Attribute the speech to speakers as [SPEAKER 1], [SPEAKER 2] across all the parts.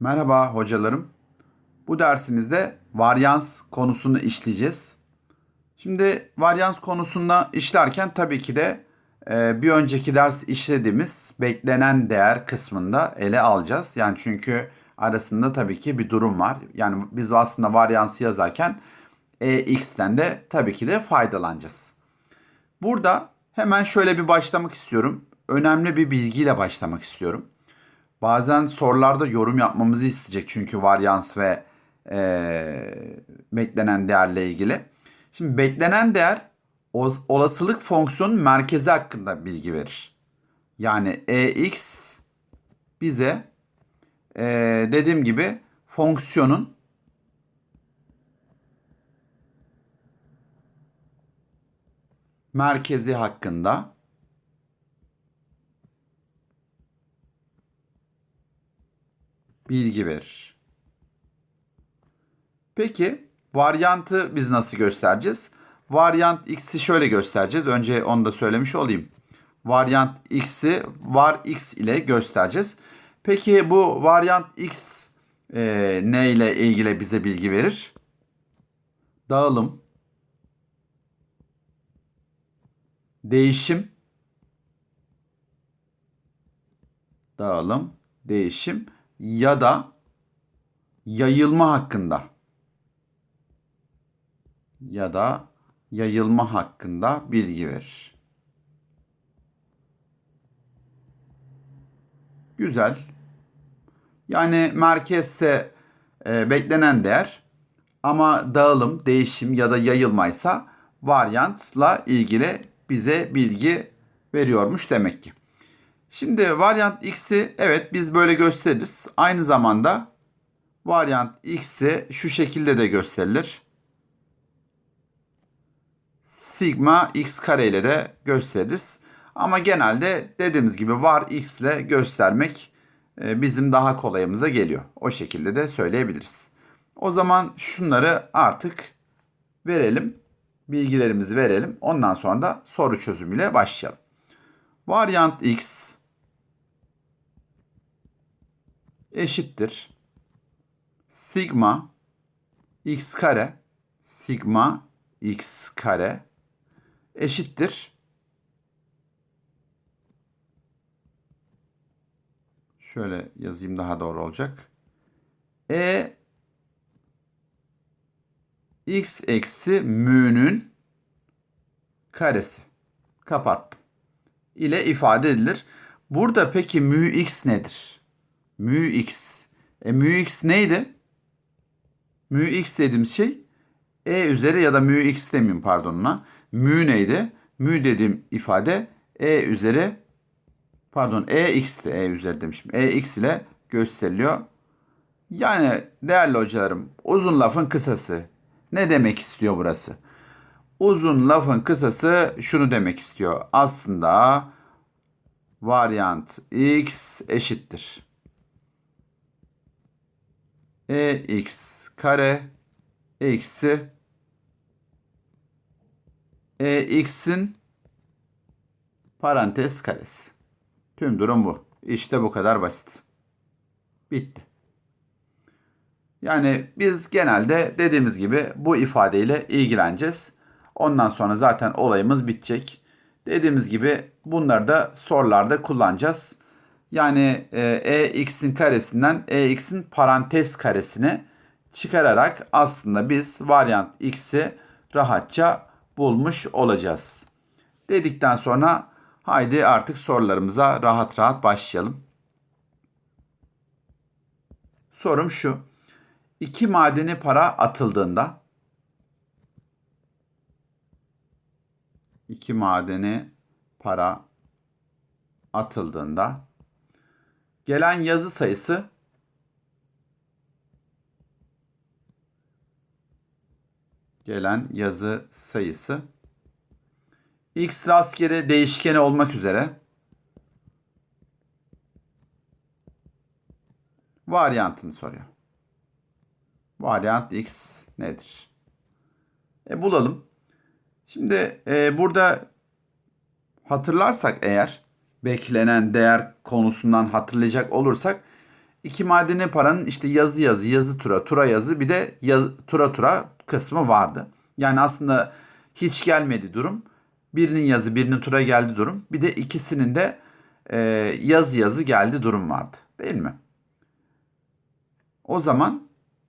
[SPEAKER 1] Merhaba hocalarım. Bu dersimizde varyans konusunu işleyeceğiz. Şimdi varyans konusunda işlerken tabii ki de e, bir önceki ders işlediğimiz beklenen değer kısmında ele alacağız. Yani çünkü arasında tabii ki bir durum var. Yani biz aslında varyansı yazarken EX'ten de tabii ki de faydalanacağız. Burada hemen şöyle bir başlamak istiyorum. Önemli bir bilgiyle başlamak istiyorum. Bazen sorularda yorum yapmamızı isteyecek çünkü varyans ve eee, beklenen değerle ilgili. Şimdi beklenen değer olasılık fonksiyonun merkezi hakkında bilgi verir. Yani EX bize eee, dediğim gibi fonksiyonun merkezi hakkında bilgi verir. Peki varyantı biz nasıl göstereceğiz? Varyant x'i şöyle göstereceğiz. Önce onu da söylemiş olayım. Varyant x'i var x ile göstereceğiz. Peki bu varyant x e, ne ile ilgili bize bilgi verir? Dağılım, değişim, dağılım, değişim ya da yayılma hakkında ya da yayılma hakkında bilgi verir. Güzel. Yani merkezse e, beklenen değer ama dağılım, değişim ya da yayılmaysa varyantla ilgili bize bilgi veriyormuş demek ki. Şimdi varyant x'i evet biz böyle gösteririz. Aynı zamanda varyant x'i şu şekilde de gösterilir. Sigma x kare ile de gösteririz. Ama genelde dediğimiz gibi var x ile göstermek e, bizim daha kolayımıza geliyor. O şekilde de söyleyebiliriz. O zaman şunları artık verelim. Bilgilerimizi verelim. Ondan sonra da soru çözümüyle başlayalım. Varyant x eşittir. Sigma x kare sigma x kare eşittir. Şöyle yazayım daha doğru olacak. E x eksi mü'nün karesi. Kapattım. ile ifade edilir. Burada peki mü x nedir? Mü x. E mü x neydi? Mü x dediğimiz şey e üzeri ya da mü x demeyeyim pardon ona. Mü neydi? Mü dediğim ifade e üzeri pardon e x'ti e üzeri demişim. E x ile gösteriliyor. Yani değerli hocalarım uzun lafın kısası. Ne demek istiyor burası? Uzun lafın kısası şunu demek istiyor. Aslında varyant x eşittir. Ex kare eksi ex'in parantez karesi. Tüm durum bu. İşte bu kadar basit. Bitti. Yani biz genelde dediğimiz gibi bu ifadeyle ilgileneceğiz. Ondan sonra zaten olayımız bitecek. Dediğimiz gibi bunları da sorularda kullanacağız. Yani e, ex'in karesinden ex'in parantez karesini çıkararak aslında biz varyant x'i rahatça bulmuş olacağız. Dedikten sonra haydi artık sorularımıza rahat rahat başlayalım. Sorum şu. İki madeni para atıldığında iki madeni para atıldığında gelen yazı sayısı gelen yazı sayısı x rastgele değişkeni olmak üzere varyantını soruyor. Varyant x nedir? E bulalım. Şimdi e, burada hatırlarsak eğer beklenen değer konusundan hatırlayacak olursak iki madeni paranın işte yazı yazı, yazı tura, tura yazı bir de yaz, tura tura kısmı vardı. Yani aslında hiç gelmedi durum. Birinin yazı, birinin tura geldi durum. Bir de ikisinin de e, yazı yazı geldi durum vardı. Değil mi? O zaman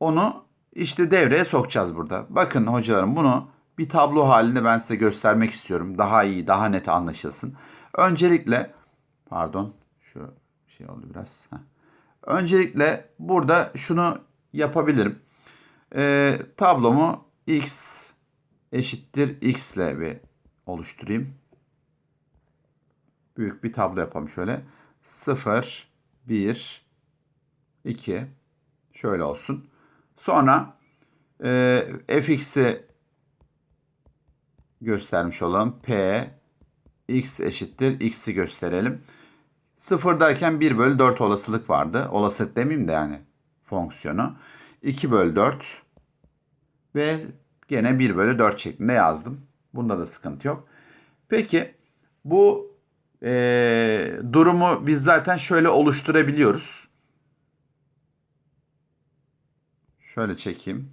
[SPEAKER 1] onu işte devreye sokacağız burada. Bakın hocalarım bunu bir tablo halinde ben size göstermek istiyorum. Daha iyi, daha net anlaşılsın. Öncelikle pardon şu şey oldu biraz. Heh. Öncelikle burada şunu yapabilirim. Ee, tablomu x eşittir x ile bir oluşturayım. Büyük bir tablo yapalım şöyle. 0, 1, 2 şöyle olsun. Sonra e, fx'i göstermiş olalım. P x eşittir x'i gösterelim. Sıfırdayken 1 bölü 4 olasılık vardı. Olasılık demeyeyim de yani fonksiyonu. 2 bölü 4 ve gene 1 bölü 4 şeklinde yazdım. Bunda da sıkıntı yok. Peki bu e, durumu biz zaten şöyle oluşturabiliyoruz. Şöyle çekeyim.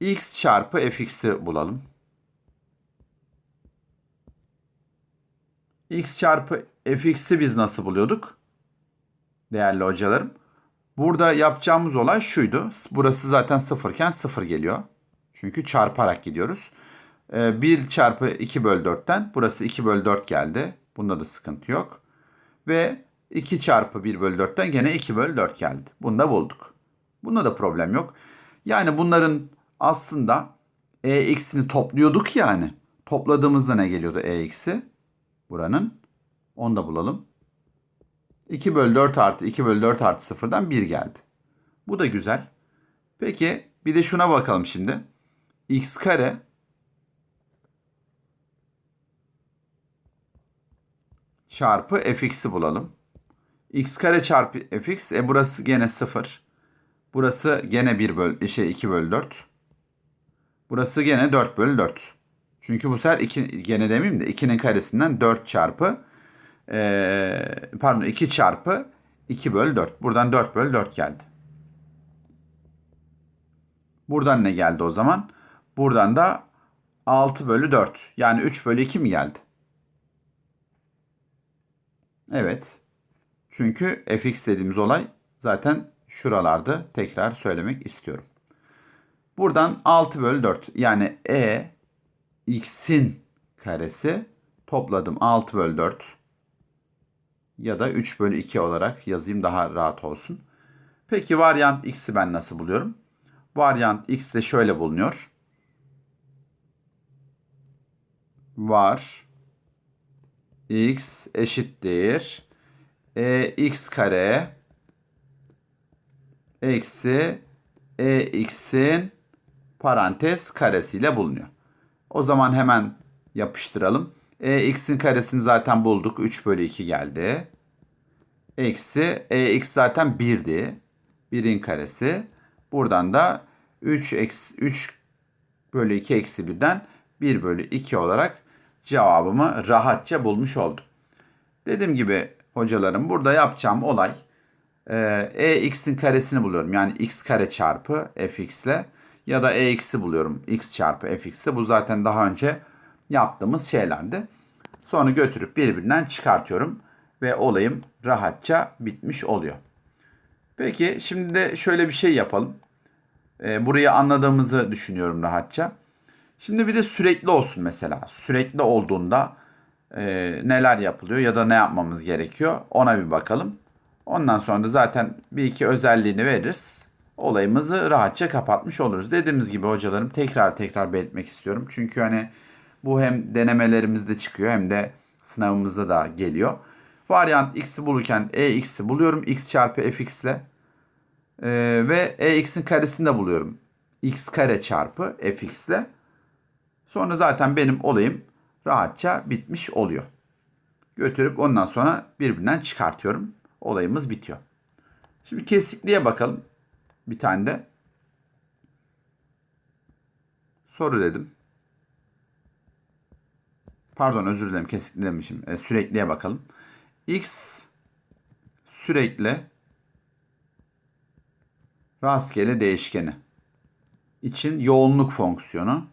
[SPEAKER 1] x çarpı fx'i bulalım. X çarpı fx'i biz nasıl buluyorduk? Değerli hocalarım. Burada yapacağımız olay şuydu. Burası zaten sıfırken sıfır geliyor. Çünkü çarparak gidiyoruz. 1 ee, çarpı 2 bölü 4'ten burası 2 bölü 4 geldi. Bunda da sıkıntı yok. Ve 2 çarpı 1 bölü 4'ten gene 2 bölü 4 geldi. Bunu da bulduk. Bunda da problem yok. Yani bunların aslında EX'ini topluyorduk yani. Topladığımızda ne geliyordu EX'i? Buranın. Onu da bulalım. 2 bölü 4 artı 2 bölü 4 artı 0'dan 1 geldi. Bu da güzel. Peki bir de şuna bakalım şimdi. x kare çarpı fx'i bulalım. x kare çarpı fx. E burası gene 0. Burası gene 1 bölü şey 2 bölü 4. Burası gene 4 bölü 4. Çünkü bu sefer 2 gene demeyeyim de 2'nin karesinden 4 çarpı e, pardon 2 çarpı 2 bölü 4. Buradan 4 bölü 4 geldi. Buradan ne geldi o zaman? Buradan da 6 bölü 4. Yani 3 bölü 2 mi geldi? Evet. Çünkü fx dediğimiz olay zaten şuralarda tekrar söylemek istiyorum. Buradan 6 bölü 4 yani e x'in karesi topladım 6 bölü 4 ya da 3 bölü 2 olarak yazayım daha rahat olsun. Peki varyant x'i ben nasıl buluyorum? Varyant x de şöyle bulunuyor. Var x eşittir e x kare eksi e x'in parantez karesiyle bulunuyor. O zaman hemen yapıştıralım. E x'in karesini zaten bulduk. 3 bölü 2 geldi. Eksi e x zaten 1'di. 1'in karesi. Buradan da 3 eksi 3 bölü 2 eksi 1'den 1 bölü 2 olarak cevabımı rahatça bulmuş oldum. Dediğim gibi hocalarım burada yapacağım olay e x'in karesini buluyorum. Yani x kare çarpı fx ile ya da e x'i buluyorum. x çarpı fx ile. Bu zaten daha önce yaptığımız şeylerdi. Sonra götürüp birbirinden çıkartıyorum ve olayım rahatça bitmiş oluyor. Peki şimdi de şöyle bir şey yapalım. E, burayı anladığımızı düşünüyorum rahatça. Şimdi bir de sürekli olsun mesela. Sürekli olduğunda e, neler yapılıyor ya da ne yapmamız gerekiyor ona bir bakalım. Ondan sonra da zaten bir iki özelliğini veririz. Olayımızı rahatça kapatmış oluruz. Dediğimiz gibi hocalarım tekrar tekrar belirtmek istiyorum. Çünkü hani bu hem denemelerimizde çıkıyor hem de sınavımızda da geliyor. Varyant x'i bulurken e x'i buluyorum. x çarpı fx ile. Ee, ve e x'in karesini de buluyorum. x kare çarpı fx ile. Sonra zaten benim olayım rahatça bitmiş oluyor. Götürüp ondan sonra birbirinden çıkartıyorum olayımız bitiyor. Şimdi kesikliğe bakalım. Bir tane de. Soru dedim. Pardon özür dilerim kesikli demişim. E, sürekliye bakalım. X sürekli rastgele değişkeni için yoğunluk fonksiyonu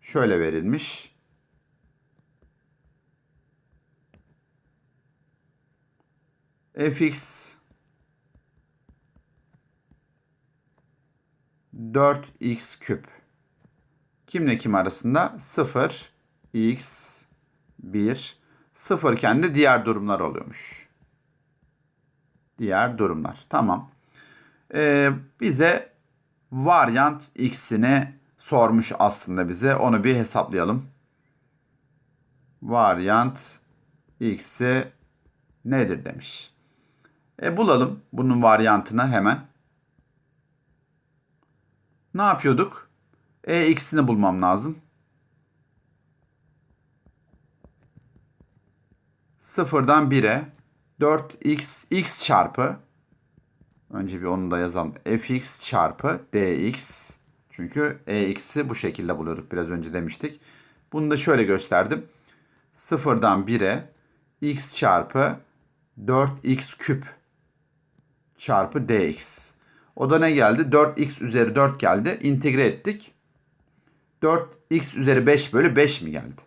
[SPEAKER 1] şöyle verilmiş. fx 4x küp kimle kim arasında? 0 x 1 0 iken de diğer durumlar oluyormuş. Diğer durumlar. Tamam. Ee, bize varyant x'ini sormuş aslında bize. Onu bir hesaplayalım. Varyant x'i nedir demiş. E bulalım bunun varyantını hemen. Ne yapıyorduk? E x'ini bulmam lazım. Sıfırdan 1'e 4x x çarpı önce bir onu da yazalım. fx çarpı dx çünkü ex'i bu şekilde buluyorduk biraz önce demiştik. Bunu da şöyle gösterdim. Sıfırdan 1'e x çarpı 4x küp çarpı dx. O da ne geldi? 4x üzeri 4 geldi. İntegre ettik. 4x üzeri 5 bölü 5 mi geldi?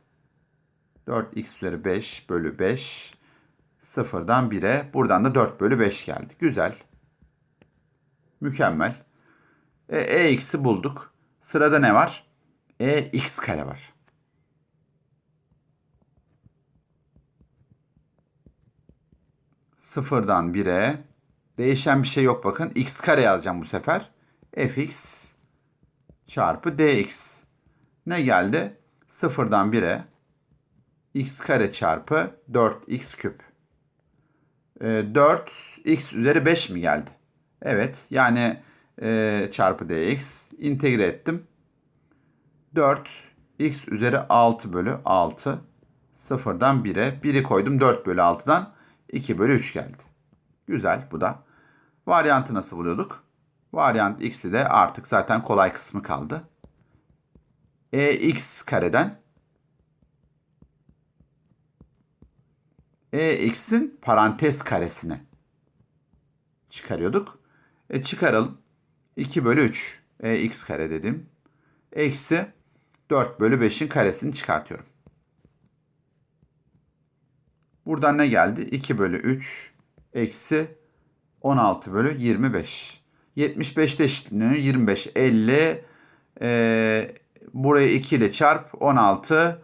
[SPEAKER 1] 4x üzeri 5 bölü 5 sıfırdan 1'e buradan da 4 bölü 5 geldi. Güzel. Mükemmel. E, e x'i bulduk. Sırada ne var? E x kare var. Sıfırdan 1'e değişen bir şey yok bakın. x kare yazacağım bu sefer. fx çarpı dx. Ne geldi? Sıfırdan 1'e x kare çarpı 4x küp. E, 4x üzeri 5 mi geldi? Evet yani e, çarpı dx integre ettim. 4 x üzeri 6 bölü 6 sıfırdan 1'e 1'i koydum 4 bölü 6'dan 2 bölü 3 geldi. Güzel bu da. Varyantı nasıl buluyorduk? Varyant x'i de artık zaten kolay kısmı kaldı. e x kareden e x'in parantez karesini çıkarıyorduk. E çıkaralım. 2 bölü 3 e x kare dedim. Eksi 4 bölü 5'in karesini çıkartıyorum. Buradan ne geldi? 2 bölü 3 eksi 16 bölü 25. 75 de eşitleniyor. 25, 50. E, burayı 2 ile çarp 16.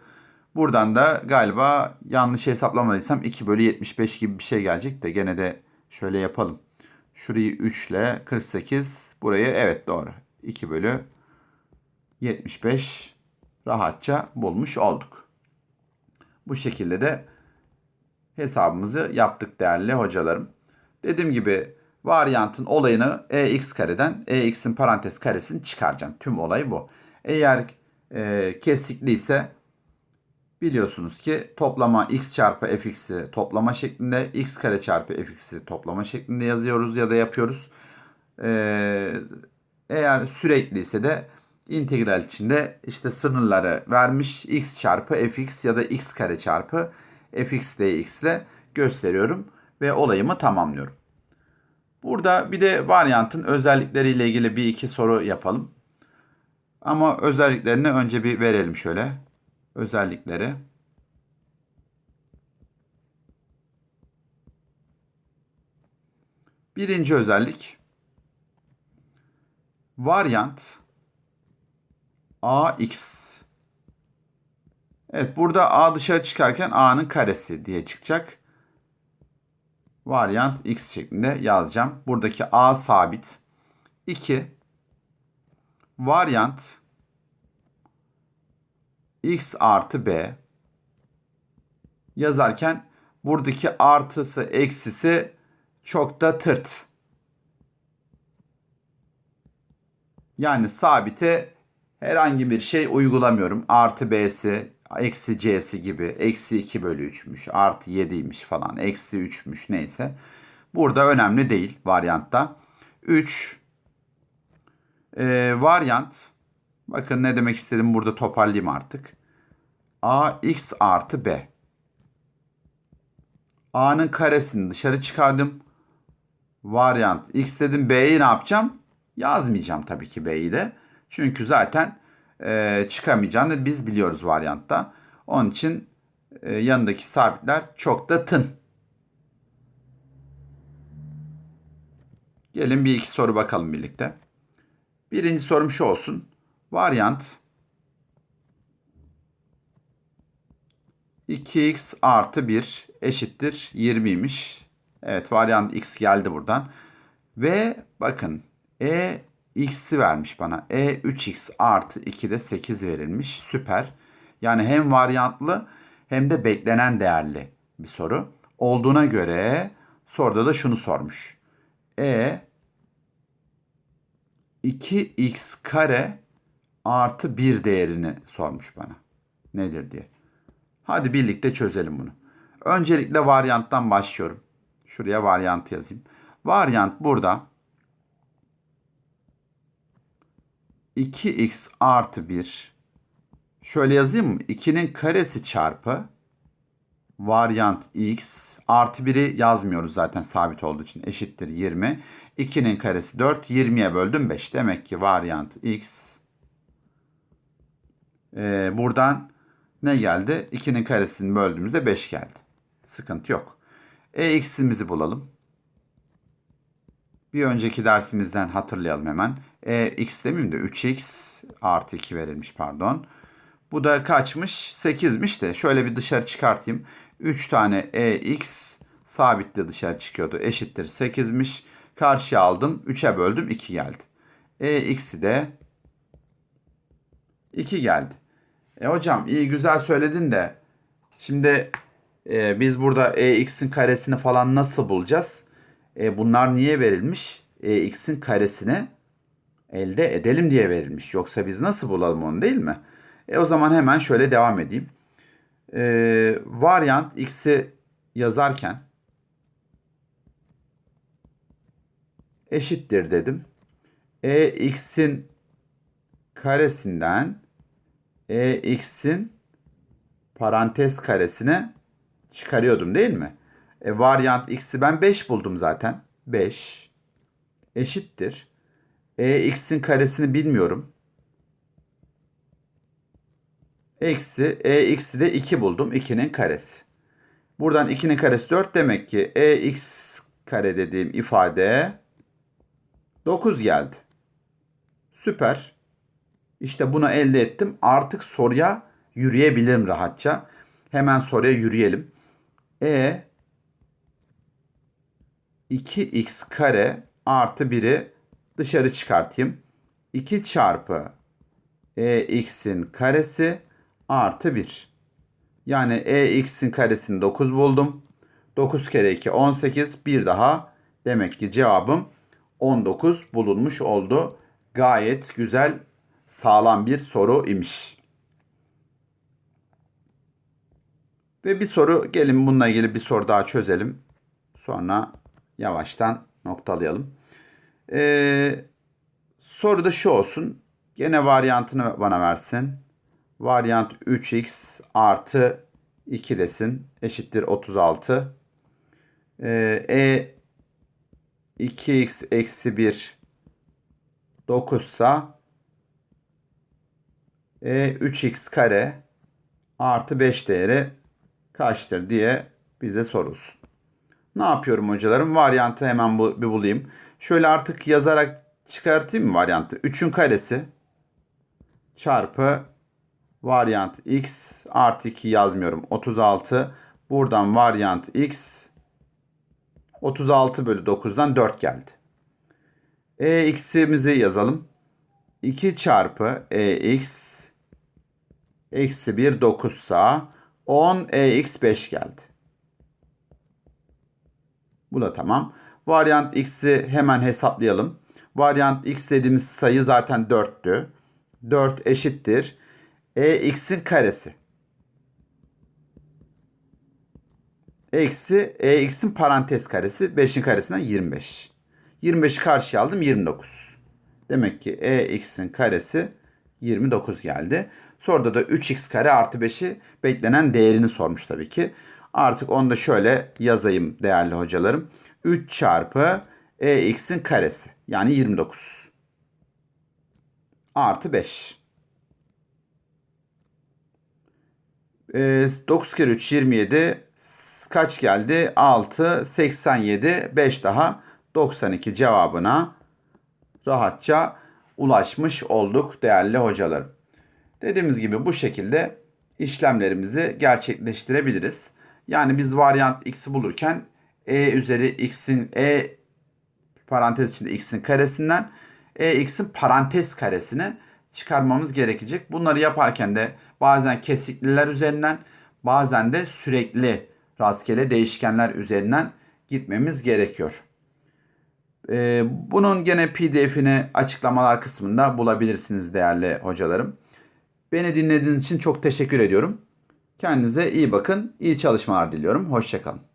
[SPEAKER 1] Buradan da galiba yanlış hesaplamadıysam 2 bölü 75 gibi bir şey gelecek de gene de şöyle yapalım. Şurayı 3 ile 48. Burayı evet doğru. 2 bölü 75 rahatça bulmuş olduk. Bu şekilde de hesabımızı yaptık değerli hocalarım. Dediğim gibi varyantın olayını ex kareden ex'in parantez karesini çıkaracağım. Tüm olay bu. Eğer e, kesikliyse biliyorsunuz ki toplama x çarpı fx'i toplama şeklinde x kare çarpı fx'i toplama şeklinde yazıyoruz ya da yapıyoruz. Ee, eğer sürekliyse de integral içinde işte sınırları vermiş x çarpı fx ya da x kare çarpı fx dx ile gösteriyorum ve olayımı tamamlıyorum. Burada bir de varyantın özellikleriyle ilgili bir iki soru yapalım. Ama özelliklerini önce bir verelim şöyle özellikleri. Birinci özellik varyant ax. Evet burada a dışarı çıkarken a'nın karesi diye çıkacak. Varyant x şeklinde yazacağım. Buradaki a sabit. 2 varyant x artı b yazarken buradaki artısı eksisi çok da tırt. Yani sabite herhangi bir şey uygulamıyorum. Artı b'si, eksi c'si gibi. Eksi 2 bölü 3'müş, artı 7'ymiş falan. Eksi 3'müş neyse. Burada önemli değil varyantta. 3 e, varyant Bakın ne demek istedim burada toparlayayım artık. A x artı b. A'nın karesini dışarı çıkardım. Varyant x dedim. B'yi ne yapacağım? Yazmayacağım tabii ki B'yi de. Çünkü zaten e, çıkamayacağını biz biliyoruz varyantta. Onun için e, yanındaki sabitler çok da tın. Gelin bir iki soru bakalım birlikte. Birinci sorum şu olsun. Varyant 2x artı 1 eşittir 20'ymiş. Evet varyant x geldi buradan. Ve bakın e x'i vermiş bana. e 3x artı 2 de 8 verilmiş. Süper. Yani hem varyantlı hem de beklenen değerli bir soru. Olduğuna göre soruda da şunu sormuş. e 2x kare artı 1 değerini sormuş bana. Nedir diye. Hadi birlikte çözelim bunu. Öncelikle varyanttan başlıyorum. Şuraya varyant yazayım. Varyant burada 2x artı 1 şöyle yazayım mı? 2'nin karesi çarpı varyant x artı 1'i yazmıyoruz zaten sabit olduğu için eşittir 20. 2'nin karesi 4 20'ye böldüm 5. Demek ki varyant x ee, buradan ne geldi? 2'nin karesini böldüğümüzde 5 geldi. Sıkıntı yok. E x'imizi bulalım. Bir önceki dersimizden hatırlayalım hemen. E x demeyeyim de 3x artı 2 verilmiş pardon. Bu da kaçmış? 8'miş de şöyle bir dışarı çıkartayım. 3 tane e x sabitle dışarı çıkıyordu. Eşittir 8'miş. Karşıya aldım. 3'e böldüm 2 geldi. E x'i de 2 geldi. E hocam iyi güzel söyledin de şimdi e, biz burada ex'in karesini falan nasıl bulacağız? E, bunlar niye verilmiş? ex'in karesini elde edelim diye verilmiş. Yoksa biz nasıl bulalım onu değil mi? E o zaman hemen şöyle devam edeyim. E, varyant x'i yazarken eşittir dedim. E x'in karesinden e x'in parantez karesine çıkarıyordum değil mi? E, varyant x'i ben 5 buldum zaten. 5 eşittir. E x'in karesini bilmiyorum. Eksi e x'i de 2 buldum. 2'nin karesi. Buradan 2'nin karesi 4 demek ki e x kare dediğim ifade 9 geldi. Süper. İşte bunu elde ettim. Artık soruya yürüyebilirim rahatça. Hemen soruya yürüyelim. E 2x kare artı 1'i dışarı çıkartayım. 2 çarpı e x'in karesi artı 1. Yani e x'in karesini 9 buldum. 9 kere 2 18. Bir daha demek ki cevabım 19 bulunmuş oldu. Gayet güzel sağlam bir soru imiş. Ve bir soru gelin bununla ilgili bir soru daha çözelim. Sonra yavaştan noktalayalım. Ee, soru da şu olsun. Gene varyantını bana versin. Varyant 3x artı 2 desin. Eşittir 36. Ee, e 2x eksi 1 9 sa e 3x kare artı 5 değeri kaçtır diye bize sorulsun. Ne yapıyorum hocalarım? Varyantı hemen bu, bir bulayım. Şöyle artık yazarak çıkartayım mı varyantı? 3'ün karesi çarpı varyant x artı 2 yazmıyorum. 36. Buradan varyant x 36 bölü 9'dan 4 geldi. E x'imizi yazalım. 2 çarpı e x eksi 1 9 sa 10 ex 5 geldi. Bu da tamam. Varyant x'i hemen hesaplayalım. Varyant x dediğimiz sayı zaten 4'tü. 4 eşittir. E x'in karesi. Eksi e x'in parantez karesi. 5'in karesinden 25. 25'i karşıya aldım 29. Demek ki e x'in karesi 29 geldi. Soruda da 3x kare artı 5'i beklenen değerini sormuş tabii ki. Artık onu da şöyle yazayım değerli hocalarım. 3 çarpı e x'in karesi yani 29. artı 5. Ee, 9 kere 3 27. S- Kaç geldi? 6, 87, 5 daha 92 cevabına rahatça ulaşmış olduk değerli hocalarım. Dediğimiz gibi bu şekilde işlemlerimizi gerçekleştirebiliriz. Yani biz varyant x'i bulurken e üzeri x'in e parantez içinde x'in karesinden e x'in parantez karesini çıkarmamız gerekecek. Bunları yaparken de bazen kesikliler üzerinden bazen de sürekli rastgele değişkenler üzerinden gitmemiz gerekiyor. Ee, bunun gene pdf'ini açıklamalar kısmında bulabilirsiniz değerli hocalarım. Beni dinlediğiniz için çok teşekkür ediyorum. Kendinize iyi bakın. İyi çalışmalar diliyorum. Hoşçakalın.